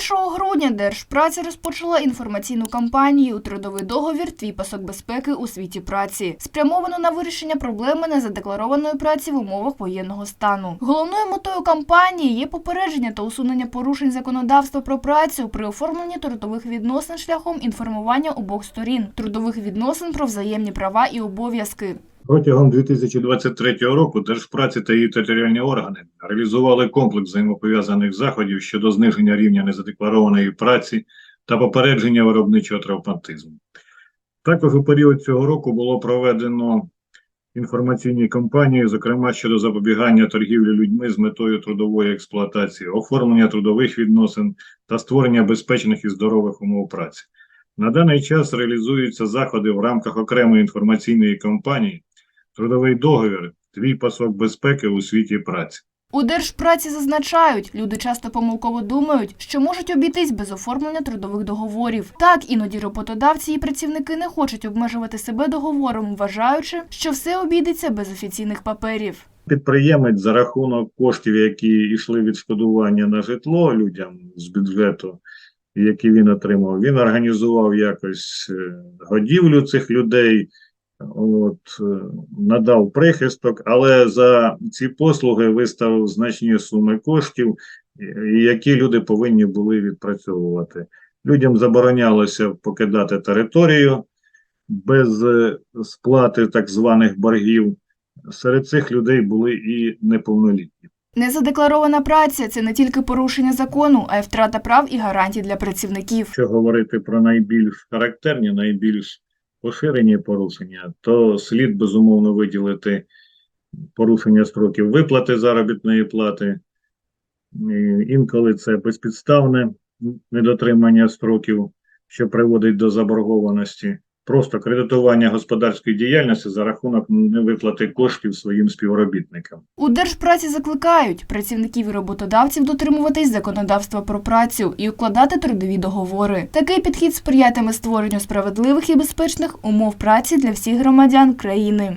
1 грудня Держпраця розпочала інформаційну кампанію «Трудовий договір. Твій пасок безпеки у світі праці», спрямовану на вирішення проблеми незадекларованої праці в умовах воєнного стану. Головною метою кампанії є попередження та усунення порушень законодавства про працю при оформленні трудових відносин шляхом інформування обох сторін, трудових відносин про взаємні права і обов'язки. Протягом 2023 року Держпраці та її територіальні органи реалізували комплекс взаємопов'язаних заходів щодо зниження рівня незадекларованої праці та попередження виробничого травматизму. Також у період цього року було проведено інформаційні кампанії, зокрема щодо запобігання торгівлі людьми з метою трудової експлуатації, оформлення трудових відносин та створення безпечних і здорових умов праці. На даний час реалізуються заходи в рамках окремої інформаційної кампанії Трудовий договір Твій пасок безпеки у світі праці. У Держпраці зазначають, люди часто помилково думають, що можуть обійтись без оформлення трудових договорів. Так, іноді роботодавці і працівники не хочуть обмежувати себе договором, вважаючи, що все обійдеться без офіційних паперів. Підприємець за рахунок коштів, які йшли відшкодування на житло людям з бюджету, які він отримав, він організував якось е, годівлю цих людей, от, е, надав прихисток, але за ці послуги виставив значні суми коштів, які люди повинні були відпрацьовувати. Людям заборонялося покидати територію без е, сплати так званих боргів. Серед цих людей були і неповнолітні. Незадекларована праця це не тільки порушення закону, а й втрата прав і гарантій для працівників. Якщо говорити про найбільш характерні, найбільш поширені порушення, то слід безумовно виділити порушення строків виплати заробітної плати. Інколи це безпідставне недотримання строків, що приводить до заборгованості. Просто кредитування господарської діяльності за рахунок невиплати коштів своїм співробітникам. У Держпраці закликають працівників і роботодавців дотримуватись законодавства про працю і укладати трудові договори. Такий підхід сприятиме створенню справедливих і безпечних умов праці для всіх громадян країни.